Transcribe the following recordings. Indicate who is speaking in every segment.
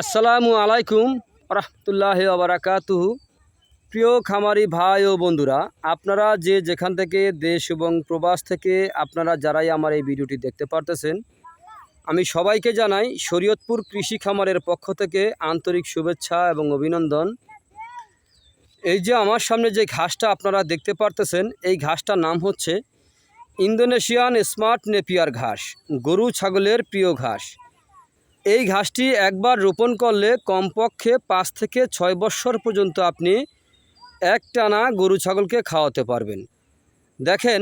Speaker 1: আসসালামু আলাইকুম রহমতুল্লাহ আবরাকাতুহু প্রিয় খামারি ভাই ও বন্ধুরা, আপনারা যে যেখান থেকে দেশ এবং প্রবাস থেকে আপনারা যারাই আমার এই ভিডিওটি দেখতে পারতেছেন, আমি সবাইকে জানাই শরীয়তপুর কৃষি খামারের পক্ষ থেকে আন্তরিক শুভেচ্ছা এবং অভিনন্দন। এই যে আমার সামনে যে ঘাসটা আপনারা দেখতে পারতেছেন, এই ঘাসটার নাম হচ্ছে ইন্দোনেশিয়ান স্মার্ট নেপিয়ার ঘাস, গরু ছাগলের প্রিয় ঘাস। এই ঘাসটি একবার রোপণ করলে কমপক্ষে পাঁচ থেকে ছয় বৎসর পর্যন্ত আপনি এক টানা গরু ছাগলকে খাওয়াতে পারবেন। দেখেন,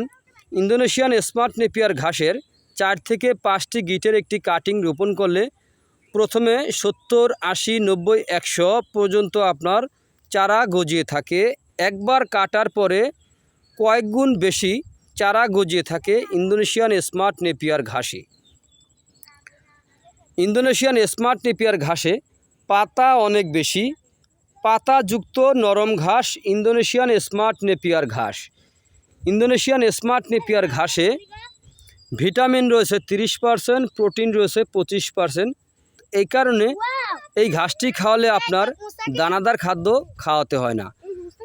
Speaker 1: ইন্দোনেশিয়ান স্মার্ট নেপিয়ার ঘাসের চার থেকে পাঁচটি গিটের একটি কাটিং রোপণ করলে প্রথমে সত্তর, আশি, নব্বই, একশো পর্যন্ত আপনার চারা গজিয়ে থাকে। একবার কাটার পরে কয়েক গুণ বেশি চারা গজিয়ে থাকে ইন্দোনেশিয়ান স্মার্ট নেপিয়ার ঘাসে। ইন্দোনেশিয়ান স্মার্ট নেপিয়ার ঘাসে পাতা অনেক বেশি। পাতাযুক্ত নরম ঘাস ইন্দোনেশিয়ান স্মার্ট নেপিয়ার ঘাস। ইন্দোনেশিয়ান স্মার্ট নেপিয়ার ঘাসে ভিটামিন রয়েছে তিরিশ পারসেন্ট, প্রোটিন রয়েছে পঁচিশ পারসেন্ট। এই কারণে এই ঘাসটি খাওয়ালে আপনার দানাদার খাদ্য খাওয়াতে হয় না।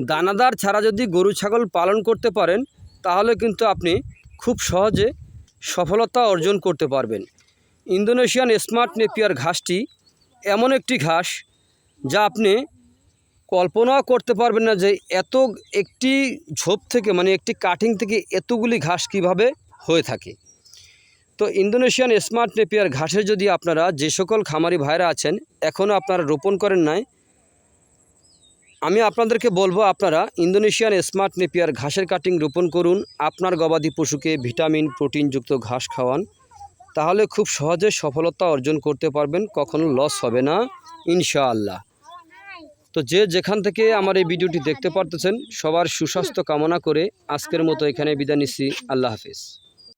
Speaker 1: দানাদার ছাড়া যদি গরু, ছাগল পালন করতে পারেন তাহলে কিন্তু আপনি খুব সহজে সফলতা অর্জন করতে পারবেন। ইন্দোনেশিয়ান স্মার্ট নেপিয়ার ঘাসটি এমন একটি ঘাস যা আপনি কল্পনাও করতে পারবেন না যে এত একটি ঝোপ থেকে মানে একটি কাটিং থেকে এতগুলি ঘাস কীভাবে হয়ে থাকে। তো ইন্দোনেশিয়ান স্মার্ট নেপিয়ার ঘাসের যদি আপনারা যে সকল খামারি ভাইরা আছেন এখনও আপনারা রোপণ করেন নাই আমি আপনাদেরকে বলব আপনারা ইন্দোনেশিয়ান স্মার্ট নেপিয়ার ঘাসের কাটিং রোপণ করুন, আপনার গবাদি পশুকে ভিটামিন, প্রোটিনযুক্ত ঘাস খাওয়ান। তাহলে খুব সহজে সফলতা অর্জন করতে পারবেন, কখনো লস হবে না, ইনশাআল্লাহ। তো যে যেখান থেকে আমার এই ভিডিওটি দেখতে পারতেছেন, সবার সুস্বাস্থ্য কামনা করে আজকের মতো এখানে বিদায় নিচ্ছি, আল্লাহ হাফিজ।